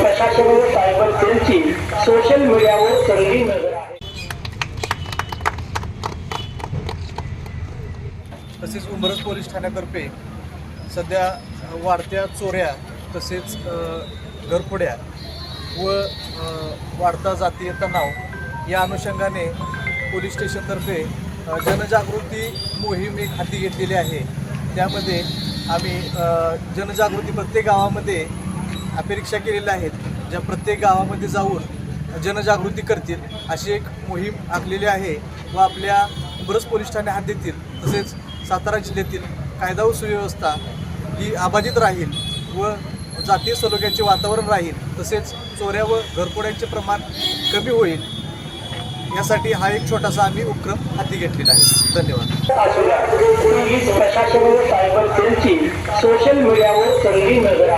प्रशासन व सायबर सेलची सोशल मीडियावर चांगली नजर आहे. तसेच उंबरज पोलीस ठाण्यातर्फे सध्या वाढत्या चोऱ्या तसेच घरफोड्या व वाढता जातीय तणाव या अनुषंगाने पोलीस स्टेशनतर्फे जनजागृती मोहीम एक हाती घेतलेली आहे. त्यामध्ये आम्ही जनजागृती प्रत्येक गावामध्ये अपेक्षा केलेल्या आहेत ज्या प्रत्येक गावामध्ये जाऊन जनजागृती करतील अशी एक मोहीम आखलेली आहे व आपल्या बरंच पोलीस ठाणे हात देतील तसेच सातारा जिल्ह्यातील कायदा व सुव्यवस्था ही अबाधित राहील व जातीय सलोख्याचे वातावरण राहील तसेच चोऱ्या व घरपोड्यांचे प्रमाण कमी होईल. यासाठी हा एक छोटासा आम्ही उपक्रम हाती घेतलेला आहे. धन्यवाद. पोलीस प्रशासन व सायबर सेलची सोशल मीडियावर चांगली नजर